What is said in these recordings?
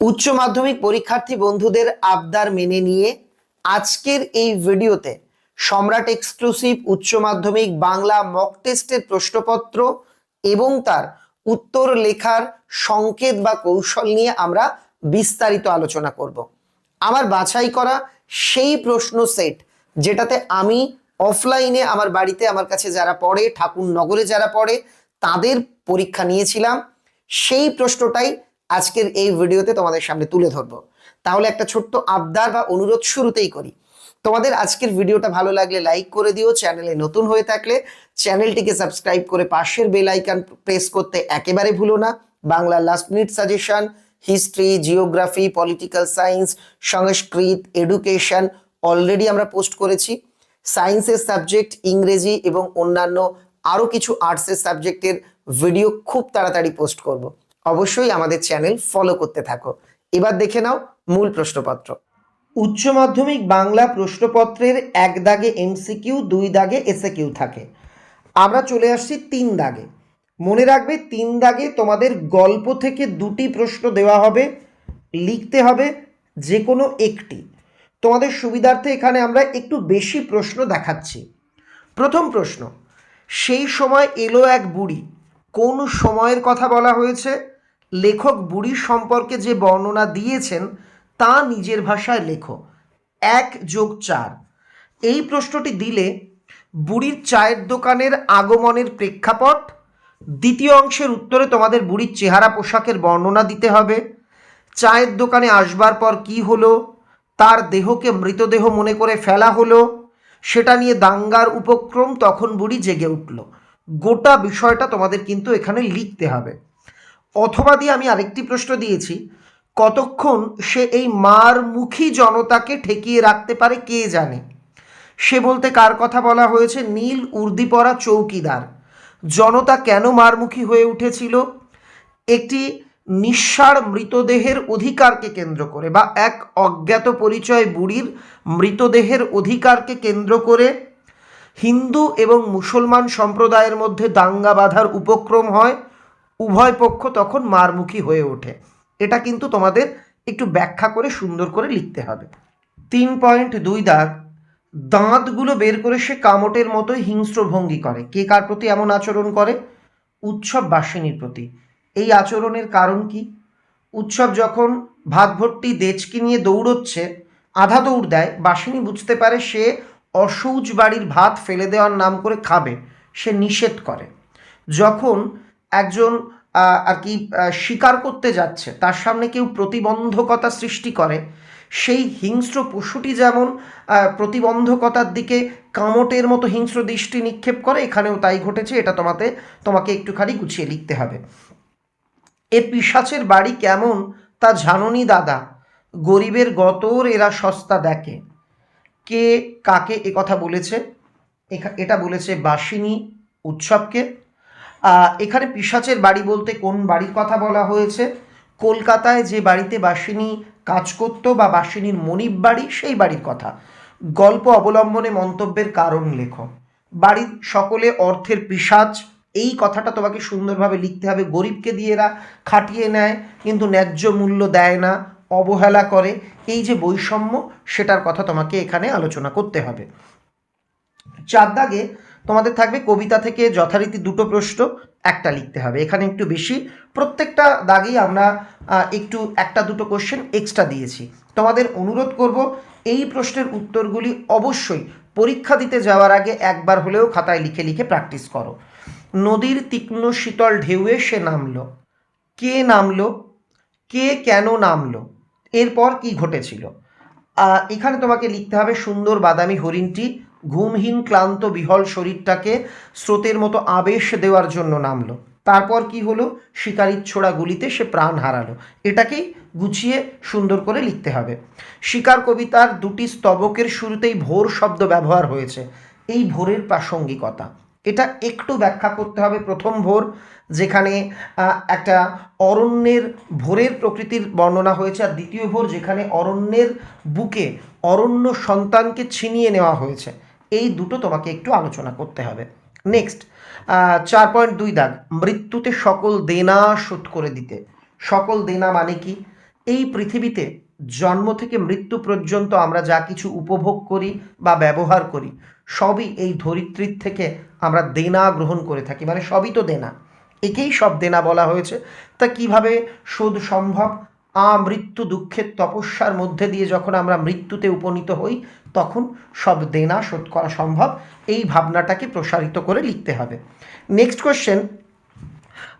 উচ্চ মাধ্যমিক পরীক্ষার্থী বন্ধুদের আবদার মেনে নিয়ে আজকের এই ভিডিওতে সম্রাট এক্সক্লুসিভ উচ্চ মাধ্যমিক বাংলা মক টেস্টের প্রশ্নপত্র এবং তার উত্তর লেখার সংকেত বা কৌশল নিয়ে আমরা বিস্তারিত আলোচনা করব। আমার বাছাই করা সেই প্রশ্ন সেট যেটাতে আমি অফলাইনে আমার বাড়িতে আমার কাছে যারা পড়ে, ঠাকুরনগরে যারা পড়ে, তাদের পরীক্ষা নিয়েছিলাম। সেই প্রশ্নটাই আজকের এই ভিডিওতে তোমাদের সামনে তুলে ধরবো। তাহলে একটা ছোট্ট আবদার বা অনুরোধ শুরুতেই করি। তোমাদের আজকের ভিডিওটা ভালো লাগলে লাইক করে দিও, চ্যানেলে নতুন হয়ে থাকলে চ্যানেলটিকে সাবস্ক্রাইব করে পাশের বেল আইকন প্রেস করতে একেবারে ভুলো না। Bangla last minute suggestion, history, geography, political science, Sanskrit, education already আমরা পোস্ট করেছি। সায়েন্সের সাবজেক্ট, ইংরেজি এবং অন্যান্য আরও কিছু আর্টসের সাবজেক্টের ভিডিও খুব তাড়াতাড়ি পোস্ট করব। অবশ্যই আমাদের চ্যানেল ফলো করতে থাকো। এবার দেখে নাও মূল প্রশ্নপত্র। উচ্চ মাধ্যমিক বাংলা প্রশ্নপত্রের এক দাগে এমসিকিউ দুই দাগে এসএ কিউ থাকে। আমরা চলে আসছি তিন দাগে। মনে রাখবে তিন দাগে তোমাদের গল্প থেকে দুটি প্রশ্ন দেওয়া হবে, লিখতে হবে যে কোনো একটি। তোমাদের সুবিধার্থে এখানে আমরা একটু বেশি প্রশ্ন দেখাচ্ছি। প্রথম প্রশ্ন, সেই সময় এলো এক বুড়ি, কোন সময়ের কথা বলা হয়েছে? লেখক বুড়ির সম্পর্কে যে বর্ণনা দিয়েছেন, তা নিজের ভাষায় লেখো। এক যোগ চার। এই প্রশ্নটি দিলে বুড়ির চায়ের দোকানের আগমনের প্রেক্ষাপট, দ্বিতীয় অংশের উত্তরে তোমাদের বুড়ির চেহারা পোশাকের বর্ণনা দিতে হবে। চায়ের দোকানে আসবার পর কি হলো? তার দেহকে মৃতদেহ মনে করে ফেলা হলো। সেটা নিয়ে দাঙ্গার উপক্রম তখন বুড়ি জেগে উঠল। গোটা বিষয়টা তোমাদের কিন্তু এখানে লিখতে হবে। অথবা দিয়ে আমি আরেকটি প্রশ্ন দিয়েছি, কতক্ষণ সে এই মারমুখী জনতাকে ঠেকিয়ে রাখতে পারে কে জানে? সে বলতে কার কথা বলা হয়েছে? নীল উর্দি পরা চৌকিদার। জনতা কেন মারমুখী হয়ে উঠেছিল? একটি নিঃসার মৃতদেহের অধিকারকে কেন্দ্র করে বা এক অজ্ঞাত পরিচয় বুড়ির মৃতদেহের অধিকারকে কেন্দ্র করে হিন্দু এবং মুসলমান সম্প্রদায়ের মধ্যে দাঙ্গা বাঁধার উপক্রম হয়। উভয় পক্ষ তখন মারমুখী হয়ে ওঠে। এটা কিন্তু তোমাদের একটু ব্যাখ্যা করে সুন্দর করে লিখতে হবে। তিন পয়েন্ট দুই দাগ, দাঁতগুলো বের করে সে কামটের মতোই হিংস্র ভঙ্গি করে। কে কার প্রতি এমন আচরণ করে? উৎসব বাসিনীর প্রতি। এই আচরণের কারণ কি? উৎসব যখন ভাত ভর্তি দেচকি নিয়ে দৌড়চ্ছে, আধা দৌড় দেয়। বাসিনী বুঝতে পারে সে অসৌচ বাড়ির ভাত ফেলে দেওয়ার নাম করে খাবে। সে নিষেধ করে। যখন একজন আর কি শিকার করতে যাচ্ছে, তার সামনে কেউ প্রতিবন্ধকতা সৃষ্টি করে, সেই হিংস্র পশুটি যেমন প্রতিবন্ধকতার দিকে কামটের মতো হিংস্র দৃষ্টি নিক্ষেপ করে, এখানেও তাই ঘটেছে, এটা তোমাতে, তোমাকে একটুখানি গুছিয়ে লিখতে হবে। এ পিসাচের বাড়ি কেমন, তা জাননি দাদা, গরিবের গতর এরা সস্তা দেখে। কে কাকে কথা বলেছে? এটা বলেছে বাসিনী উৎসবকে এখানে পিসাচের বাড়ি বলতে কোন বাড়ির কথা বলা হয়েছে? কলকাতায় যে বাড়িতে বাসিনী কাজ করত বা বাসিনীর মনিব বাড়ি, সেই বাড়ির কথা। গল্প অবলম্বনে মন্তব্যের কারণ লেখো। বাড়ির সকলে অর্থের পিসাচ এই কথাটা তোমাকে সুন্দরভাবে লিখতে হবে। গরিবকে দিয়ে এরা খাটিয়ে নেয়, কিন্তু ন্যায্য মূল্য দেয় না, অবহেলা করে। এই যে বৈষম্য, সেটার কথা তোমাকে এখানে আলোচনা করতে হবে। চার দাগে তোমাদের থাকবে কবিতা থেকে যথারীতি দুটো প্রশ্ন, একটা লিখতে হবে। এখানে একটু বেশি। প্রত্যেকটা দাগেই আমরা একটু একটা দুটো কোশ্চেন এক্সট্রা দিয়েছি। তোমাদের অনুরোধ করব, এই প্রশ্নের উত্তরগুলি অবশ্যই পরীক্ষা দিতে যাওয়ার আগে একবার হলেও খাতায় লিখে লিখে প্র্যাকটিস করো। নদীর তীক্ষ্ণ শীতল ঢেউয়ে সে নামলো। কে নামলো? কে কেন নামলো? এরপর কি ঘটেছিল? এখানে তোমাকে লিখতে হবে সুন্দর বাদামি হরিণটি। ঘুমহীন, ক্লান্ত, বিহল শরীরটাকে স্রোতের মতো আবেশ দেওয়ার জন্য নামলো। তারপর কি হলো? শিকারির ছোড়া গুলিতে সে প্রাণ হারালো। এটাকেই গুছিয়ে সুন্দর করে লিখতে হবে। শিকার কবিতার দুটি স্তবকের শুরুতেই ভোর শব্দ ব্যবহার হয়েছে। এই ভোরের প্রাসঙ্গিকতা। এটা একটু ব্যাখ্যা করতে হবে প্রথম ভোর, যেখানে একটা অরণ্যের, ভোরের প্রকৃতির বর্ণনা হয়েছে। আর দ্বিতীয় ভোর, যেখানে অরণ্যের বুকে অরণ্য সন্তানকে ছিনিয়ে নেওয়া হয়েছে। এই দুটো তোমাকে একটু আলোচনা করতে হবে। নেক্সট চার পয়েন্ট দুই দাগ, মৃত্যুতে সকল দেনা শোধ করে দিতে। সকল দেনা মানে কি? এই পৃথিবীতে জন্ম থেকে মৃত্যু পর্যন্ত আমরা যা কিছু উপভোগ করি বা ব্যবহার করি, সবই এই ধরিত্রীর থেকে আমরা দেনা গ্রহণ করে থাকি মানে সবই তো দেনা। একেই সব দেনা বলা হয়েছে। তা কীভাবে শোধ সম্ভব? আমৃত্যু দুঃখের তপস্যার মধ্যে দিয়ে যখন আমরা মৃত্যুতে উপনীত হই, তখন সব দেনা শোধ করা সম্ভব। এই ভাবনাটাকে প্রসারিত করে লিখতে হবে। নেক্সট কোশ্চেন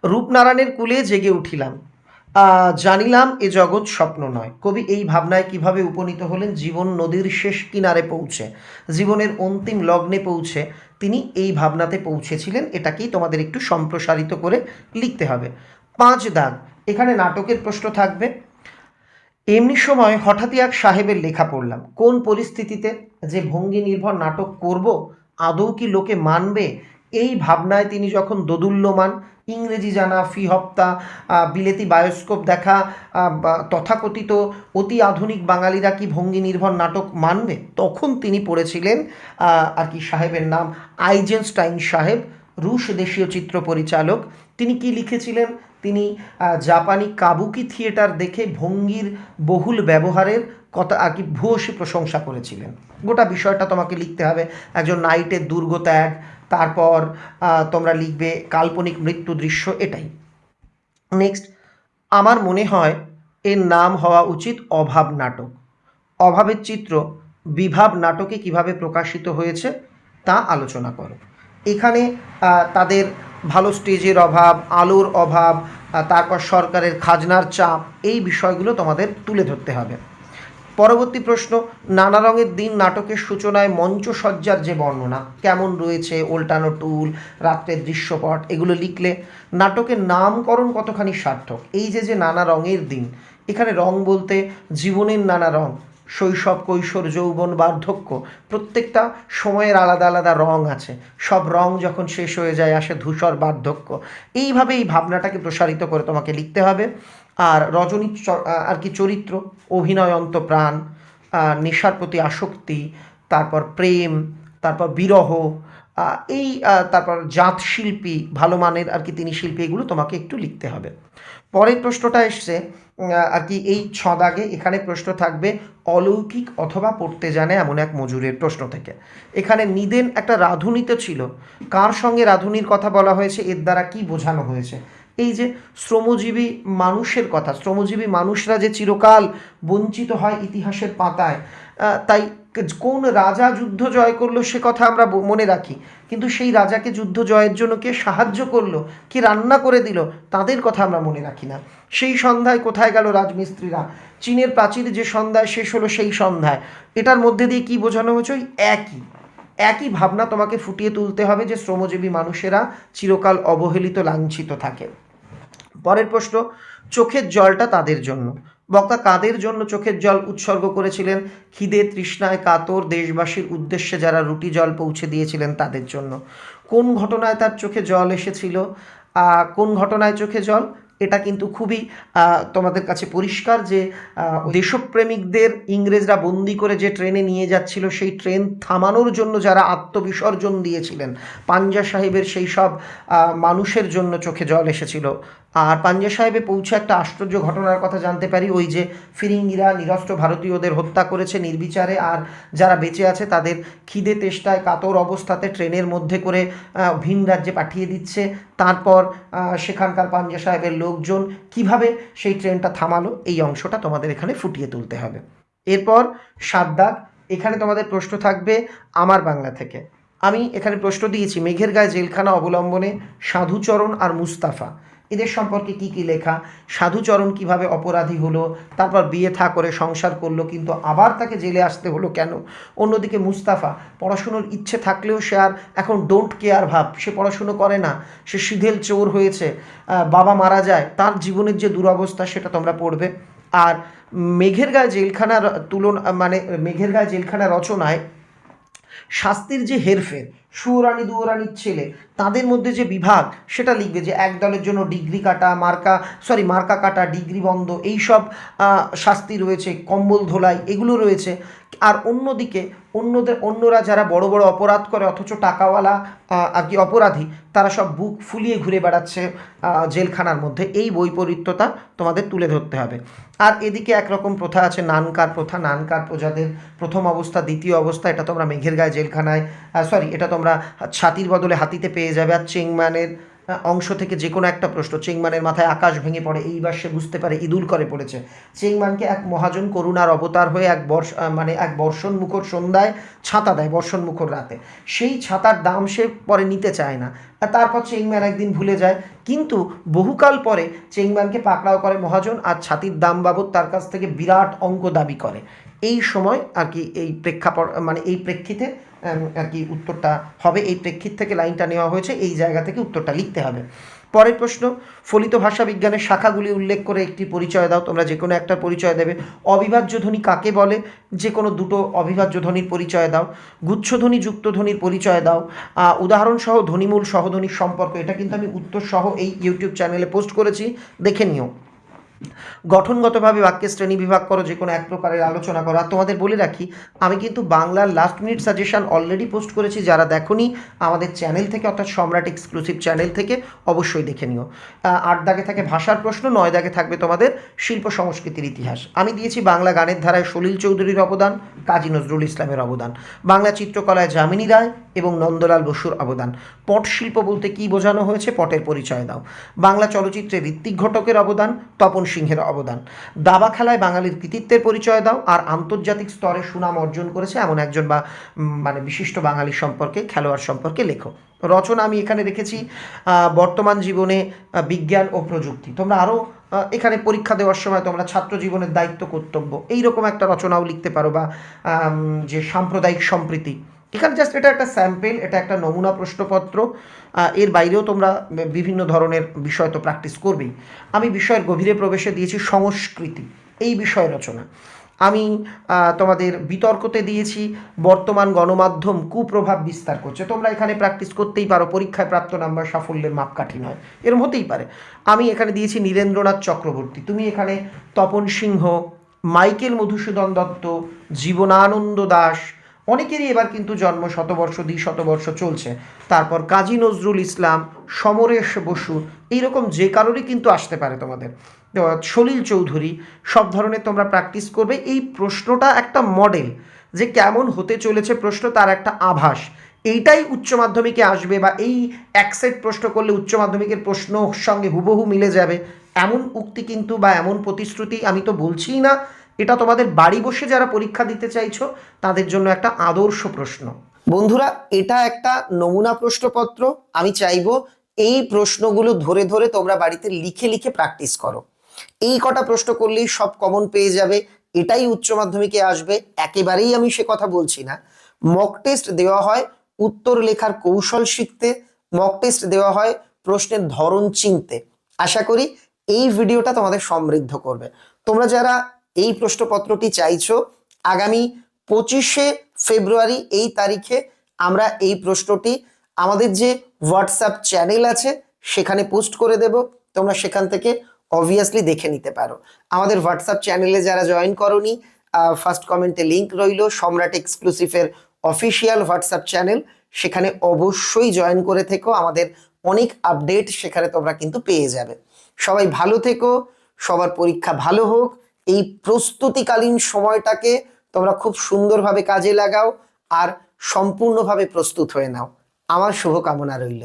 রূপনারায়ণের কুলে জেগে উঠিলাম। জানিলাম এ জগৎ স্বপ্ন নয়। কবি এই ভাবনায় কীভাবে উপনীত হলেন? জীবন নদীর শেষ কিনারে পৌঁছে, জীবনের অন্তিম লগ্নে পৌঁছে তিনি এই ভাবনাতে পৌঁছেছিলেন। এটাকেই তোমাদের একটু সম্প্রসারিত করে লিখতে হবে। পাঁচ দাগ এখানে নাটকের প্রশ্ন থাকবে। এমনি সময় হঠাৎই এক সাহেবের লেখা পড়লাম। কোন পরিস্থিতিতে যে ভঙ্গি নির্ভর নাটক করব, আদৌ কি লোকে মানবে? এই ভাবনায় তিনি যখন দোদুল্যমান, ইংরেজি জানা, ফি হপ্তা বিলেতি বায়োস্কোপ দেখা তথাকথিত অতি আধুনিক বাঙালিরা কি ভঙ্গি নির্ভর নাটক মানবে? তখন তিনি পড়েছিলেন আর কি সাহেবের নাম আইজেনস্টাইন সাহেব। রুশ দেশীয় চিত্র পরিচালক। তিনি কি লিখেছিলেন? তিনি জাপানি কাবুকি থিয়েটার দেখে ভঙ্গির বহুল ব্যবহারের কথা আর কি ভূয়সী প্রশংসা করেছিলেন। গোটা বিষয়টা তোমাকে লিখতে হবে। একজন নাইটের দুর্গ ত্যাগ তারপর তোমরা লিখবে কাল্পনিক মৃত্যু দৃশ্য, এটাই। নেক্সট আমার মনে হয় এর নাম হওয়া উচিত অভাব নাটক। অভাবের চিত্র বিভাব নাটকে কীভাবে প্রকাশিত হয়েছে তা আলোচনা করো। এখানে তাদের ভালো স্টেজের অভাব, আলোর অভাব তারপর সরকারের খাজনার চাপ, এই বিষয়গুলো তোমাদের তুলে ধরতে হবে। পরবর্তী প্রশ্ন, নানা রঙের দিন নাটকের সূচনায় মঞ্চসজ্জার যে বর্ণনা, কেমন রয়েছে উল্টানো টুল, রাত্রের দৃশ্যপট, এগুলো লিখলে নাটকের নামকরণ কতখানি সার্থক? এই যে যে নানা রঙের দিন, এখানে রং বলতে জীবনের নানা রং শৈশব, কৈশোর, যৌবন, বার্ধক্য, প্রত্যেকটা সময়ের আলাদা আলাদা রং আছে। সব রং যখন শেষ হয়ে যায়, আসে ধূসর বার্ধক্য। এইভাবে এই ভাবনাটাকে প্রসারিত করে তোমাকে লিখতে হবে। আর রজনী আর কি চরিত্র, অভিনয় অন্ত প্রাণ নেশার প্রতি আসক্তি, তারপর প্রেম, তারপর বিরহ এই তারপর জাত শিল্পী, ভালো মানের আর কি তিনি শিল্পী, এগুলো তোমাকে একটু লিখতে হবে। পরের প্রশ্নটা এসছে আর কি এই ছদাগে এখানে প্রশ্ন থাকবে, অলৌকিক অথবা পড়তে জানে এমন এক মজুরের প্রশ্ন থেকে। এখানে নিদেন একটা রাধুনিতে ছিল। কার সঙ্গে রাধুনির কথা বলা হয়েছে, এর দ্বারা কি বোঝানো হয়েছে? এই যে শ্রমজীবী মানুষের কথা, শ্রমজীবী মানুষরা যে চিরকাল বঞ্চিত হয় ইতিহাসের পাতায় তাই কোন রাজা যুদ্ধ জয় করল সে কথা আমরা মনে রাখি। কিন্তু সেই রাজাকে যুদ্ধ জয়ের জন্য কে সাহায্য করল, কে রান্না করে দিল, তাদের কথা আমরা মনে রাখি না। সেই সন্ধ্যায় কোথায় গেল রাজমিস্ত্রিরা? চীনের প্রাচীর যে সন্ধ্যায় শেষ হলো সেই সন্ধ্যায়। এটার মধ্যে দিয়ে কি বোঝানো হয়েছে? ওই একই। একই ভাবনা তোমাকে ফুটিয়ে তুলতে হবে যে শ্রমজীবী মানুষেরা চিরকাল অবহেলিত, লাঞ্ছিত থাকে। পরের প্রশ্ন, চোখের জলটা তাদের জন্য। বক্তা কাদের জন্য চোখের জল উৎসর্গ করেছিলেন? খিদে, তৃষ্ণায় কাতর, দেশবাসীর উদ্দেশ্যে যারা রুটি জল পৌঁছে দিয়েছিলেন তাদের জন্য। কোন ঘটনায় তার চোখে জল এসেছিল? কোন ঘটনায় চোখে জল? এটা কিন্তু খুবই তোমাদের কাছে পরিষ্কার যে দেশপ্রেমিকদের ইংরেজরা বন্দি করে যে ট্রেনে নিয়ে যাচ্ছিল, সেই ট্রেন থামানোর জন্য যারা আত্মবিসর্জন দিয়েছিলেন, পাঞ্জা সাহেবের সেই সব মানুষের জন্য চোখে জল এসেছিল। আর পাঞ্জা সাহেবে পৌঁছে একটা আশ্চর্য ঘটনার কথা জানতে পারি, ওই যে ফিরিঙ্গিরা নিরস্ত্র ভারতীয়দের হত্যা করেছে নির্বিচারে, আর যারা বেঁচে আছে তাদের খিদে তেষ্টায় কাতর অবস্থাতে ট্রেনের মধ্যে করে ভিন রাজ্যে পাঠিয়ে দিচ্ছে। তারপর সেখানকার পাঞ্জা সাহেবের লোকজন কীভাবে সেই ট্রেনটা থামালো, এই অংশটা তোমাদের এখানে ফুটিয়ে তুলতে হবে। এরপর সাদ্দাক এখানে তোমাদের প্রশ্ন থাকবে আমার বাংলা থেকে। আমি এখানে প্রশ্ন দিয়েছি, মেঘের গায়ে জেলখানা অবলম্বনে সাধুচরণ আর মুস্তাফা। এদের সম্পর্কে কি কি লেখা? সাধুচরণ কীভাবে অপরাধী হলো? তারপর বিয়ে থা করে সংসার করল, কিন্তু আবার তাকে জেলে আসতে হলো কেন? অন্যদিকে মুস্তাফা, পড়াশুনোর ইচ্ছে থাকলেও সে আর এখন ডোন্ট কেয়ার ভাব। সে পড়াশুনো করে না, সে সিধেল চোর হয়েছে। বাবা মারা যায়, তার জীবনের যে দুরবস্থা সেটা তোমরা পড়বে। আর মেঘের গায়ে জেলখানার তুলনা মানে মেঘের গায়ে জেলখানা রচনায় শাস্তির যে হেরফের সুরানি দুয়োরানির ছেলে। তাদের মধ্যে যে বিভাগ সেটা লিখবে যে এক দলের জন্য ডিগ্রি কাটা মার্কা সরি মার্কা কাটা ডিগ্রি বন্ধ এইসব আহ, শাস্তি রয়েছে কম্বল ধোলাই এগুলো রয়েছে। আর অন্যদিকে অন্যদের অন্যরা যারা বড় বড় অপরাধ করে অথচ টাকাওয়ালা আর কি অপরাধী তারা সব বুক ফুলিয়ে ঘুরে বেড়াচ্ছে জেলখানার মধ্যে। এই বৈপরীত্যতা তোমাদের তুলে ধরতে হবে। আর এদিকে একরকম প্রথা আছে নানকার প্রথা। নানকার প্রজাদের প্রথম অবস্থা দ্বিতীয় অবস্থা এটা তোমরা মেঘের গায়ে জেলখানায় সরি এটা তোমরা ছাতির বদলে হাতিতে পেয়ে যাবে। আর চেংমানের অংশ থেকে যে কোনো একটা প্রশ্ন, চেংমানের মাথায় আকাশ ভেঙে পড়ে, এইবার সে বুঝতে পারে ইদুল করে পড়েছে। চেংমানকে এক মহাজন করুণার অবতার হয়ে এক বর্ষ মানে এক বর্ষণ মুখর সন্ধ্যায় ছাতা দেয় বর্ষণ মুখর রাতে। সেই ছাতার দাম সে পরে নিতে চায় না। তারপর চেংম্যান একদিন ভুলে যায়। কিন্তু বহুকাল পরে চেংম্যানকে পাকড়াও করে মহাজন, আর ছাতির দাম বাবদ তার কাছ থেকে বিরাট অঙ্ক দাবি করে। এই সময় আর কি এই প্রেক্ষাপট মানে এই প্রেক্ষিতে আর কি উত্তরটা হবে। এই প্রেক্ষিত থেকে লাইনটা নেওয়া হয়েছে, এই জায়গা থেকে উত্তরটা লিখতে হবে। পরের প্রশ্ন, ফলিত ভাষা বিজ্ঞানের শাখাগুলি উল্লেখ করে একটি পরিচয় দাও। তোমরা যে কোনো একটা পরিচয় দেবে। অবিভাজ্য ধ্বনি কাকে বলে? যে কোনো দুটো অবিভাজ্য ধ্বনির পরিচয় দাও। গুচ্ছধ্বনি যুক্ত ধ্বনির পরিচয় দাও। উদাহরণসহ ধ্বনিমূল সহধ্বনির সম্পর্ক, এটা কিন্তু আমি উত্তর সহ এই ইউটিউব চ্যানেলে পোস্ট করেছি। দেখে নিও। গঠনগতভাবে বাক্যের শ্রেণি বিভাগ করো, যে কোনো এক প্রকারের আলোচনা করো। আর তোমাদের বলে রাখি, আমি কিন্তু বাংলার last minute suggestion already post করেছি, যারা দেখোনি, আমাদের চ্যানেল থেকে, অর্থাৎ সম্রাট এক্সক্লুসিভ চ্যানেল থেকে, অবশ্যই দেখে নিও। আট দাগে থাকে ভাষার প্রশ্ন, নয় দাগে থাকবে তোমাদের শিল্প সংস্কৃতির ইতিহাস। আমি দিয়েছি বাংলা গানের ধারায় সলিল চৌধুরীর অবদান কাজী নজরুল ইসলামের অবদান, বাংলা চিত্রকলায় যামিনী রায় এবং নন্দলাল বসুর অবদান। পট শিল্প বলতে কি বোঝানো হয়েছে পটের পরিচয় দাও। বাংলা চলচ্চিত্রে ঋত্বিক ঘটকের অবদান, তপন সিংহের অবদান। দাবা খেলায় বাঙালির কৃতিত্বের পরিচয় দাও, আর আন্তর্জাতিক স্তরে সুনাম অর্জন করেছে এমন একজন বা মানে বিশিষ্ট বাঙালি সম্পর্কে, খেলোয়াড় সম্পর্কে লেখো রচনা আমি এখানে রেখেছি বর্তমান জীবনে বিজ্ঞান ও প্রযুক্তি। তোমরা আরও এখানে পরীক্ষা দেওয়ার সময় তোমরা ছাত্র জীবনের দায়িত্ব, কর্তব্য, এইরকম একটা রচনাও লিখতে পারো বা যে সাম্প্রদায়িক সম্প্রীতি। এখানে জাস্ট এটা একটা স্যাম্পেল এটা একটা নমুনা প্রশ্নপত্র এর বাইরেও তোমরা বিভিন্ন ধরনের বিষয় তো প্র্যাকটিস করবেই। আমি বিষয়ের গভীরে প্রবেশে দিয়েছি সংস্কৃতি, এই বিষয় রচনা। আমি তোমাদের বিতর্কতে দিয়েছি, বর্তমান গণমাধ্যম কুপ্রভাব বিস্তার করছে। তোমরা এখানে প্র্যাকটিস করতেই পারো, পরীক্ষায় প্রাপ্ত নাম্বার সাফল্যের মাপকাঠি নয়। এরম হতেই পারে। আমি এখানে দিয়েছি নীরেন্দ্রনাথ চক্রবর্তী। তুমি এখানে তপন সিংহ, মাইকেল মধুসূদন দত্ত, জীবনানন্দ দাস অনেকেরই এবার কিন্তু জন্ম শতবর্ষ দ্বি শতবর্ষ চলছে। তারপর কাজী নজরুল ইসলাম, সমরেশ বসু, এইরকম যে কারোরই কিন্তু আসতে পারে তোমাদের। সলিল চৌধুরী, সব ধরনের তোমরা প্র্যাকটিস করবে। এই প্রশ্নটা একটা মডেল যে কেমন হতে চলেছে প্রশ্ন, তার একটা আভাস। এইটাই উচ্চ মাধ্যমিকে আসবে বা এই এক প্রশ্ন করলে উচ্চ মাধ্যমিকের প্রশ্ন সঙ্গে হুবহু মিলে যাবে। এমন উক্তি কিন্তু বা এমন প্রতিশ্রুতি আমি তো বলছিই না। এটা তোমাদের বাড়ি বসে যারা পরীক্ষা দিতে চাইছো, তাদের জন্য একটা আদর্শ প্রশ্ন। বন্ধুরা, এটা একটা নমুনা প্রশ্নপত্র। আমি চাইব এই প্রশ্নগুলো ধরে ধরে তোমরা বাড়িতে লিখে লিখে প্র্যাকটিস করো। এই কটা প্রশ্ন করলেই সব কমন পেয়ে যাবে। এটাই উচ্চ মাধ্যমিকে আসবে। একেবারেই আমি সে কথা বলছি না। মক টেস্ট দেওয়া হয় উত্তর লেখার কৌশল শিখতে। মক টেস্ট দেওয়া হয় প্রশ্নের ধরন চিনতে। আশা করি এই ভিডিওটা তোমাদের সমৃদ্ধ করবে। তোমরা যারা এই প্রশ্নপত্রটি চাইছো, আগামী পঁচিশে ফেব্রুয়ারি এই তারিখে আমরা এই প্রশ্নটি আমাদের যে হোয়াটসঅ্যাপ চ্যানেল আছে সেখানে পোস্ট করে দেব, তোমরা সেখান থেকে অবভিয়াসলি দেখে নিতে পারো। আমাদের হোয়াটসঅ্যাপ চ্যানেলে যারা জয়েন করনি ফার্স্ট কমেন্টে লিঙ্ক রইল, সম্রাট এক্সক্লুসিভের অফিসিয়াল হোয়াটসঅ্যাপ চ্যানেল, সেখানে অবশ্যই জয়েন করে থেকো, আমাদের অনেক আপডেট সেখানে তোমরা কিন্তু পেয়ে যাবে। সবাই ভালো থেকো, সবার পরীক্ষা ভালো হোক এই প্রস্তুতিকালীন সময়টাকে তোমরা খুব সুন্দরভাবে কাজে লাগাও আর সম্পূর্ণভাবে প্রস্তুত হয়ে নাও। আমার শুভকামনা রইল।